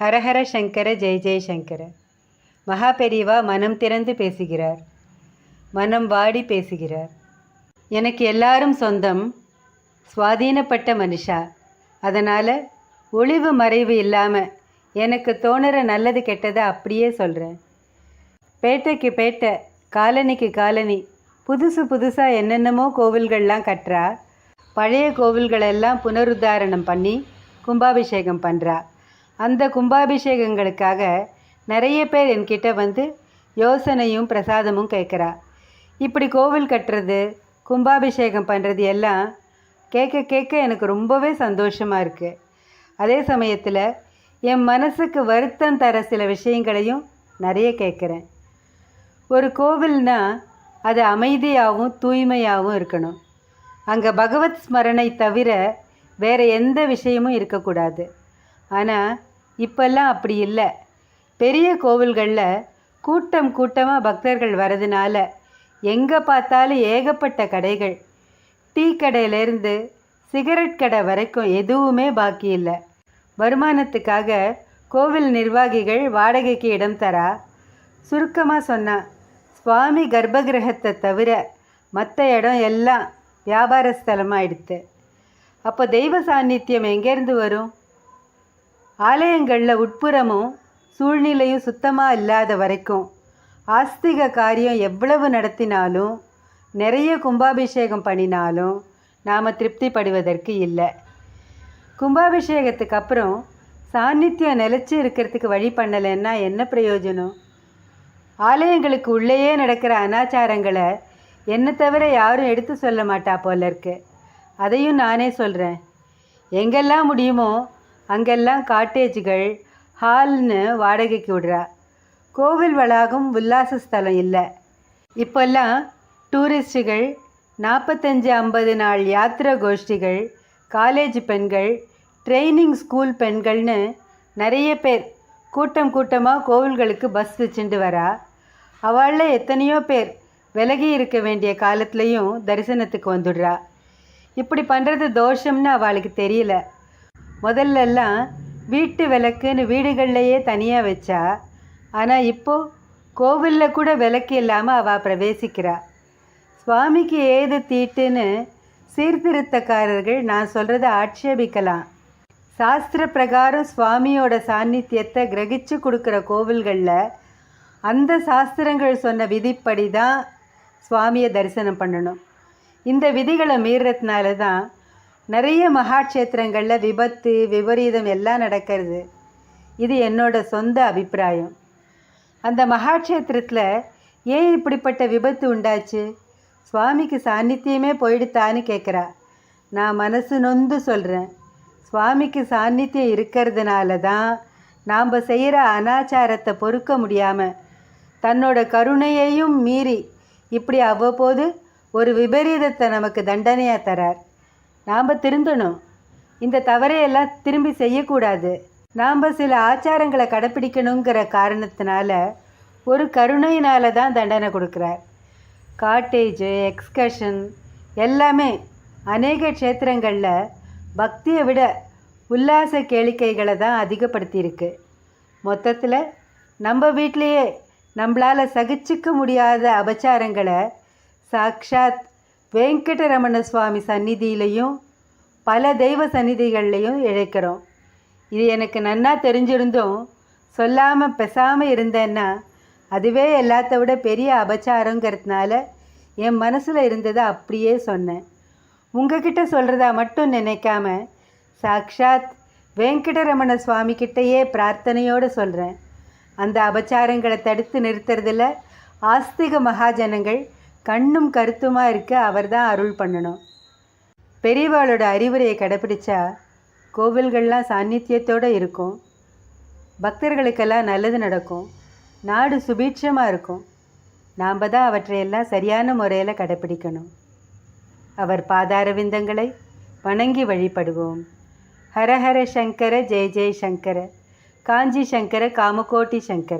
ஹரஹர சங்கர ஜெய ஜெய சங்கர. மகா பெரியவா மனம் திறந்து பேசுகிறார். மனம் வாடி பேசுகிறார். எனக்கு எல்லாரும் சொந்தம் சுவாதீனப்பட்ட மனுஷா. அதனால் ஒளிவு மறைவு இல்லாமல் எனக்கு தோணுற நல்லது கெட்டதை அப்படியே சொல்கிறேன் பேட்டைக்கு பேட்டை காலனிக்கு காலனி புதுசு புதுசாக என்னென்னமோ கோவில்கள்லாம் கட்டுறா. பழைய கோவில்களெல்லாம் புனருத்தாரணம் பண்ணி கும்பாபிஷேகம் பண்ணுறா அந்த கும்பாபிஷேகங்களுக்காக நிறைய பேர் என்கிட்ட வந்து யோசனையும் பிரசாதமும் கேட்குறா. இப்படி கோவில் கட்டுறது கும்பாபிஷேகம் பண்ணுறது எல்லாம் கேட்க கேட்க எனக்கு ரொம்பவே சந்தோஷமாக இருக்குது அதே சமயத்தில் என் மனசுக்கு வருத்தம் தர சில விஷயங்களையும் நிறைய கேட்குறேன். ஒரு கோவில்னா அது அமைதியாகவும் தூய்மையாகவும் இருக்கணும். அங்கே பகவத் ஸ்மரணை தவிர வேறு எந்த விஷயமும் இருக்கக்கூடாது. ஆனால் இப்பெல்லாம் அப்படி இல்லை. பெரிய கோவில்களில் கூட்டம் கூட்டமாக பக்தர்கள் வரதுனால எங்கே பார்த்தாலும் ஏகப்பட்ட கடைகள். டீ கடையிலேருந்து சிகரெட் கடை வரைக்கும் எதுவுமே பாக்கி இல்லை. வருமானத்துக்காக கோவில் நிர்வாகிகள் வாடகைக்கு இடம் தரா? சுருக்கமாக சொன்னான் சுவாமி கர்ப்பகிரகத்தை தவிர மற்ற இடம் எல்லாம் வியாபார ஸ்தலமாயிடுத்து. அப்போ தெய்வ சாநித்தியம் எங்கேருந்து வரும்? ஆலயங்களில் உட்புறமும் சூழ்நிலையும் சுத்தமாக இல்லாத வரைக்கும் ஆஸ்திக காரியம் எவ்வளவு நடத்தினாலும் நிறைய கும்பாபிஷேகம் பண்ணினாலும் நாம் திருப்திப்படுவதற்கு இல்லை. கும்பாபிஷேகத்துக்கு அப்புறம் சாநித்தியம் நிலச்சி இருக்கிறதுக்கு வழி பண்ணலைன்னா என்ன பிரயோஜனம்? ஆலயங்களுக்கு உள்ளேயே நடக்கிற அனாச்சாரங்களை என்னை தவிர யாரும் எடுத்து சொல்ல மாட்டா போல இருக்கு. அதையும் நானே சொல்கிறேன் எங்கெல்லாம் முடியுமோ அங்கெல்லாம் காட்டேஜுகள் ஹால்னு வாடகைக்கு விடுறா. கோவில் வளாகம் உல்லாச ஸ்தலம் இல்லை. இப்போல்லாம் டூரிஸ்டுகள் நாற்பத்தஞ்சு ஐம்பது நாள் யாத்திரை கோஷ்டிகள் காலேஜ் பெண்கள் ட்ரைனிங் ஸ்கூல் பெண்கள்னு நிறைய பேர் கூட்டம் கூட்டமாக கோவில்களுக்கு பஸ் வச்சுட்டு வரா. அவளில் எத்தனையோ பேர் விலகி இருக்க வேண்டிய காலத்துலேயும் தரிசனத்துக்கு வந்துடுறா. இப்படி பண்ணுறது தோஷம்னு அவளுக்கு தெரியல. முதல்லலாம் வீட்டு விளக்குன்னு வீடுகள்லையே தனியாக வச்சா ஆனால் இப்போது கோவிலில் கூட விளக்கு இல்லாமல் அவள் பிரவேசிக்கிறா. சுவாமிக்கு ஏது தீட்டுன்னு சீர்திருத்தக்காரர்கள் நான் சொல்கிறத ஆட்சேபிக்கலாம். சாஸ்திர பிரகாரம் சுவாமியோட சாநித்தியத்தை கிரகிச்சு கொடுக்குற கோவில்களில் அந்த சாஸ்திரங்கள் சொன்ன விதிப்படி தான் சுவாமியை தரிசனம் பண்ணணும். இந்த விதிகளை மீறதுனால தான் நிறைய மகாட்சேத்திரங்களில் விபத்து விபரீதம் எல்லாம் நடக்கிறது. இது என்னோட சொந்த அபிப்பிராயம். அந்த மகாட்சேத்திரத்தில் ஏன் இப்படிப்பட்ட விபத்து உண்டாச்சு? சுவாமிக்கு சாநித்தியமே போயிடுத்தான்னு கேட்குறா நான் மனசு நொந்து சொல்கிறேன் சுவாமிக்கு சாநித்தியம் இருக்கிறதுனால தான் நாம் செய்கிற அனாச்சாரத்தை பொறுக்க முடியாமல் தன்னோட கருணையையும் மீறி இப்படி அவ்வப்போது ஒரு விபரீதத்தை நமக்கு தண்டனையாக தரார். நாம் திருந்தணும். இந்த தவறையெல்லாம் திரும்பி செய்யக்கூடாது. நாம் சில ஆச்சாரங்களை கடைப்பிடிக்கணுங்கிற காரணத்தினால ஒரு கருணையினால தான் தண்டனை கொடுக்குறார். காட்டேஜு எக்ஸ்கர்ஷன் எல்லாமே அநேக க்ஷேத்திரங்களில் பக்தியை விட உல்லாச கேளிக்கைகளை தான் அதிகப்படுத்தியிருக்கு. மொத்தத்தில் நம்ம வீட்லேயே நம்மளால் சகிச்சிக்க முடியாத அபச்சாரங்களை சாக்ஷாத் வெங்கடரமண சுவாமி சந்நிதியிலையும் பல தெய்வ சந்நிதிகள்லையும் இழைக்கிறோம். இது எனக்கு நன்னா தெரிஞ்சிருந்தும் சொல்லாமல் பெசாமல் இருந்தேன்னா அதுவே எல்லாத்த விட பெரிய அபச்சாரங்கிறதுனால என் மனசில் இருந்ததை அப்படியே சொன்னேன். உங்ககிட்ட சொல்கிறதா மட்டும் நினைக்காம சாக்ஷாத் வெங்கடரமண சுவாமி கிட்டேயே பிரார்த்தனையோடு சொல்கிறேன் அந்த அபச்சாரங்களை தடுத்து நிறுத்துறதில் ஆஸ்திக மகாஜனங்கள் கண்ணும் கருத்துமாக இருக்க அவர் தான் அருள் பண்ணணும். பெரியவாளோட அறிவுரையை கடைப்பிடிச்சா கோவில்கள்லாம் சாநித்தியத்தோடு இருக்கும். பக்தர்களுக்கெல்லாம் நல்லது நடக்கும். நாடு சுபீட்சமாக இருக்கும். நாம் தான் அவற்றையெல்லாம் சரியான முறையில் கடைப்பிடிக்கணும். அவர் பாதார விந்தங்களை வணங்கி வழிபடுவோம். ஹரஹர சங்கர ஜெய ஜெய சங்கர. காஞ்சி சங்கர காமகோட்டி சங்கர.